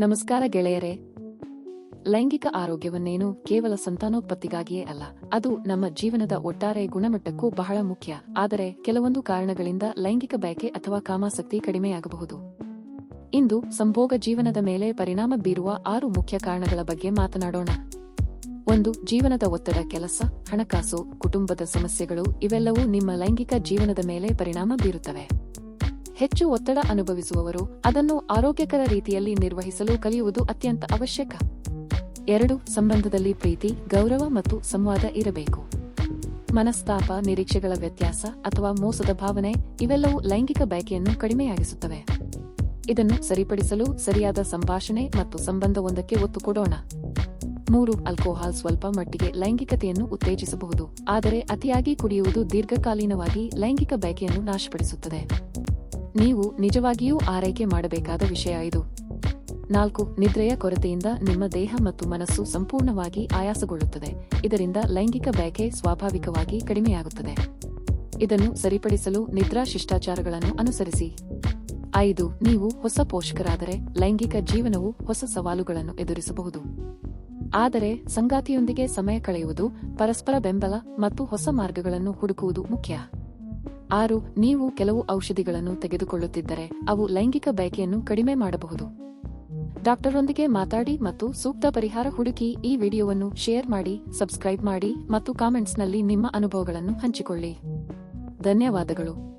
ನಮಸ್ಕಾರ ಗೆಳೆಯರೇ. ಲೈಂಗಿಕ ಆರೋಗ್ಯವನ್ನೇನು ಕೇವಲ ಸಂತಾನೋತ್ಪತ್ತಿಗಾಗಿಯೇ ಅಲ್ಲ, ಅದು ನಮ್ಮ ಜೀವನದ ಒಟ್ಟಾರೆ ಗುಣಮಟ್ಟಕ್ಕೂ ಬಹಳ ಮುಖ್ಯ. ಆದರೆ ಕೆಲವೊಂದು ಕಾರಣಗಳಿಂದ ಲೈಂಗಿಕ ಬಯಕೆ ಅಥವಾ ಕಾಮಾಸಕ್ತಿ ಕಡಿಮೆಯಾಗಬಹುದು. ಇಂದು ಸಂಭೋಗ ಜೀವನದ ಮೇಲೆ ಪರಿಣಾಮ ಬೀರುವ ಆರು ಮುಖ್ಯ ಕಾರಣಗಳ ಬಗ್ಗೆ ಮಾತನಾಡೋಣ. ಒಂದು, ಜೀವನದ ಒತ್ತಡ, ಕೆಲಸ, ಹಣಕಾಸು, ಕುಟುಂಬದ ಸಮಸ್ಯೆಗಳು ಇವೆಲ್ಲವೂ ನಿಮ್ಮ ಲೈಂಗಿಕ ಜೀವನದ ಮೇಲೆ ಪರಿಣಾಮ ಬೀರುತ್ತವೆ. ಹೆಚ್ಚು ಒತ್ತಡ ಅನುಭವಿಸುವವರು ಅದನ್ನು ಆರೋಗ್ಯಕರ ರೀತಿಯಲ್ಲಿ ನಿರ್ವಹಿಸಲು ಕಲಿಯುವುದು ಅತ್ಯಂತ ಅವಶ್ಯಕ. ಎರಡು, ಸಂಬಂಧದಲ್ಲಿ ಪ್ರೀತಿ, ಗೌರವ ಮತ್ತು ಸಂವಾದ ಇರಬೇಕು. ಮನಸ್ತಾಪ, ನಿರೀಕ್ಷೆಗಳ ವ್ಯತ್ಯಾಸ ಅಥವಾ ಮೋಸದ ಭಾವನೆ ಇವೆಲ್ಲವೂ ಲೈಂಗಿಕ ಬಯಕೆಯನ್ನು ಕಡಿಮೆಯಾಗಿಸುತ್ತವೆ. ಇದನ್ನು ಸರಿಪಡಿಸಲು ಸರಿಯಾದ ಸಂಭಾಷಣೆ ಮತ್ತು ಸಂಬಂಧವೊಂದಕ್ಕೆ ಒತ್ತು ಕೊಡೋಣ. ಮೂರು, ಆಲ್ಕೋಹಾಲ್ ಸ್ವಲ್ಪ ಮಟ್ಟಿಗೆ ಲೈಂಗಿಕತೆಯನ್ನು ಉತ್ತೇಜಿಸಬಹುದು, ಆದರೆ ಅತಿಯಾಗಿ ಕುಡಿಯುವುದು ದೀರ್ಘಕಾಲೀನವಾಗಿ ಲೈಂಗಿಕ ಬಯಕೆಯನ್ನು ನಾಶಪಡಿಸುತ್ತದೆ. ನೀವು ನಿಜವಾಗಿಯೂ ಆರೈಕೆ ಮಾಡಬೇಕಾದ ವಿಷಯ ಇದು. ನಾಲ್ಕು, ನಿದ್ರೆಯ ಕೊರತೆಯಿಂದ ನಿಮ್ಮ ದೇಹ ಮತ್ತು ಮನಸ್ಸು ಸಂಪೂರ್ಣವಾಗಿ ಆಯಾಸಗೊಳ್ಳುತ್ತದೆ. ಇದರಿಂದ ಲೈಂಗಿಕ ಬಯಕೆ ಸ್ವಾಭಾವಿಕವಾಗಿ ಕಡಿಮೆಯಾಗುತ್ತದೆ. ಇದನ್ನು ಸರಿಪಡಿಸಲು ನಿದ್ರಾ ಶಿಷ್ಟಾಚಾರಗಳನ್ನು ಅನುಸರಿಸಿ. ಐದು, ನೀವು ಹೊಸ ಪೋಷಕರಾದರೆ ಲೈಂಗಿಕ ಜೀವನವು ಹೊಸ ಸವಾಲುಗಳನ್ನು ಎದುರಿಸಬಹುದು. ಆದರೆ ಸಂಗಾತಿಯೊಂದಿಗೆ ಸಮಯ ಕಳೆಯುವುದು ಪರಸ್ಪರ ಬೆಂಬಲ ಮತ್ತು ಹೊಸ ಮಾರ್ಗಗಳನ್ನು ಹುಡುಕುವುದು ಮುಖ್ಯ. ಆರು, ನೀವು ಕೆಲವು ಔಷಧಿಗಳನ್ನು ತೆಗೆದುಕೊಳ್ಳುತ್ತಿದ್ದರೆ ಅವು ಲೈಂಗಿಕ ಬಯಕೆಯನ್ನು ಕಡಿಮೆ ಮಾಡಬಹುದು. ಡಾಕ್ಟರೊಂದಿಗೆ ಮಾತಾಡಿ ಮತ್ತು ಸೂಕ್ತ ಪರಿಹಾರ ಹುಡುಕಿ ಈ ವಿಡಿಯೋವನ್ನು ಶೇರ್ ಮಾಡಿ, ಸಬ್ಸ್ಕ್ರೈಬ್ ಮಾಡಿ ಮತ್ತು ಕಾಮೆಂಟ್ಸ್ನಲ್ಲಿ ನಿಮ್ಮ ಅನುಭವಗಳನ್ನು ಹಂಚಿಕೊಳ್ಳಿ. ಧನ್ಯವಾದಗಳು.